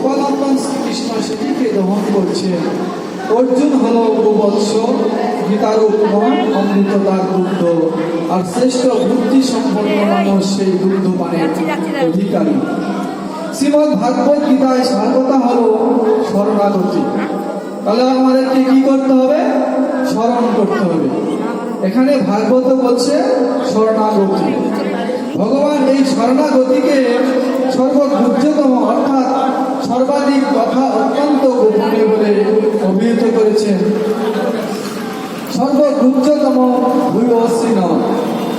গোপালন্দন শ্রীকৃষ্ণ সেটিকে দহন করছেন অর্জুন হলো গোবৎস গীতার উপমান অমৃততার দুগ্ধ, আর শ্রেষ্ঠ বুদ্ধি সম্পন্ন মানুষ সেই দুগ্ধ অধিকারী। শ্রীমদ ভাগবত গীতায় সারকতা হলো শরণাগতি। তাহলে আমাদেরকে কি করতে হবে? স্মরণ করতে হবে। এখানে ভাগবত বলছে শরণাগতি। ভগবান এই শরণাগতিকে সর্বগুহ্যতম, অর্থাৎ সর্বাধিক কথা অত্যন্ত গোপনীয় বলে অভিহিত করেছেন। সর্বগুহ্যতম ভূয়সীন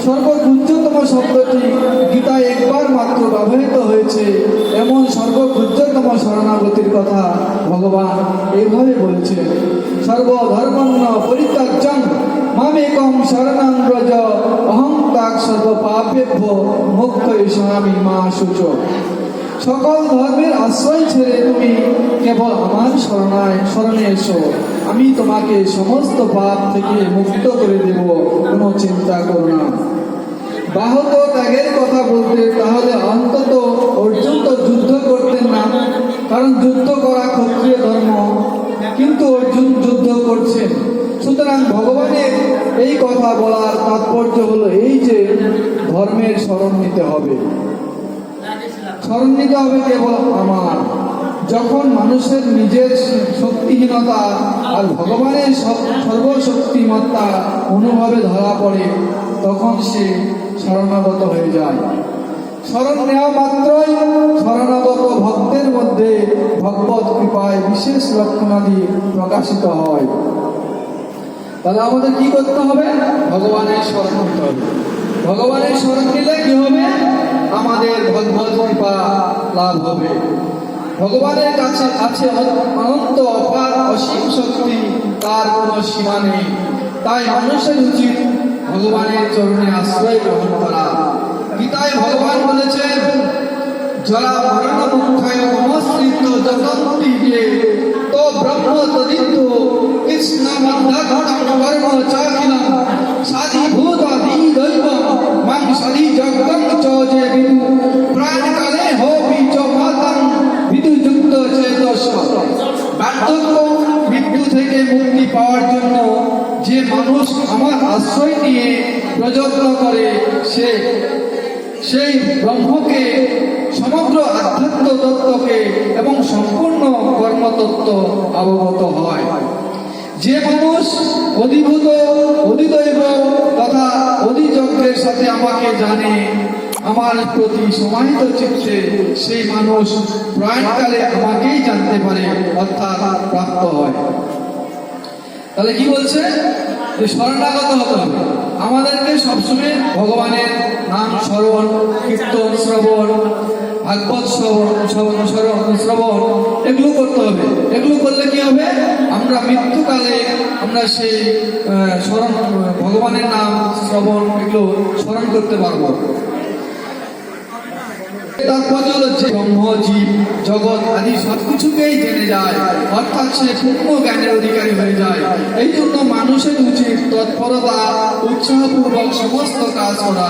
সর্বগুহ্যতম শব্দটি গীতায় একবার মাত্র ব্যবহৃত হয়েছে। এমন সর্বগুহ্যতম শরণাগতির কথা ভগবান এইভাবে বলেছেন, সর্বধর্মন্ন পরিত্যাজ্যং মামেকম শরণাং ব্রজ অহং তাক সর্ব পাপেভ্য মুক্ত মা সূচ। সকল ধর্মের আশ্রয় ছেড়ে তুমি কেবল আমার শরণায় শরণে এসো। আমি তোমাকে সমস্ত পাপ থেকে মুক্ত করে দেব। কোনো চিন্তা করো না। বাহত ত্যাগের কথা বলতে তাহলে অন্তত অর্জুন তো যুদ্ধ করতেন না। কারণ যুদ্ধ করা ক্ষত্রিয় ধর্ম। কিন্তু অর্জুন যুদ্ধ করছেন। সুতরাং ভগবানের এই কথা বলার তাৎপর্য হলো এই যে ধর্মের স্মরণ নিতে হবে। স্মরণ নিতে হবে কেবল আমার। যখন মানুষের নিজের শক্তিহীনতা আর ভগবানের সর্বশক্তিমত্তা অনুভবে ধরা পড়ে, তখন সে শরণাগত হয়ে যায়। স্মরণ নেওয়া মাত্রই শরণাগত ভক্তের মধ্যে ভগবত কৃপায় বিশেষ লক্ষণাদি প্রকাশিত হয়। তাহলে আমাদের কি করতে হবে? ভগবানের স্মরণ করতে হবে। ভগবানের স্মরণ নিলে কি হবে? আমাদের ভগবত কৃপা লাভ হবে। ভগবানের কাছে আছে অনন্ত অপার অসীম শক্তি, তার কোনো সীমা নেই। তাই মানুষের উচিত ভগবানের চরণে আশ্রয় গ্রহণ করা। গীতায় ভগবান বলেছেন জলা মরণ মুখায় নমস্কৃত জগন্তি যে তো ব্রহ্ম তদিত্য কৃষ্ণ মন্দাঘটম কর্ম চাখিলম থেকে মুক্তি পাওয়ার জন্য যে মানুষ আমার আশ্রয় নিয়ে প্রযত্ন করে, সে সেই ব্রহ্মকে, সমগ্র আধ্যাত্ম তত্ত্বকে এবং সম্পূর্ণ কর্মতত্ত্ব অবগত হয়। যে মানুষ অধিভূত, অধিদৈব তথা অধিযজ্ঞের সাথে আমাকে জানে, আমার প্রতি সমাহিত চিত্তে সেই মানুষ প্রয়াণকালে আমাকেই জানতে পারে, অর্থাৎ প্রাপ্ত হয়। তাহলে কি বলছে? যে শরণাগত হতে হবে? আমাদেরকে সবসময় ভগবানের নাম স্মরণ, কীর্তন, শ্রবণ, ভাগবত শ্রবণ শ্রবণ এগুলো করতে হবে। এগুলো করলে কি হবে? আমরা মৃত্যুকালে আমরা সেই স্মরণ, ভগবানের নাম, শ্রবণ, এগুলো স্মরণ করতে পারব। তাৎপর্য হলো যে ব্রহ্ম জীব জগৎ আদি সবকিছুকেই জেনে যায়। অর্থাৎ সে পূর্ণ জ্ঞানের অধিকারী হয়ে যায়। এই জন্য মানুষের উচিত তৎপরতা সমস্ত কাজ করা।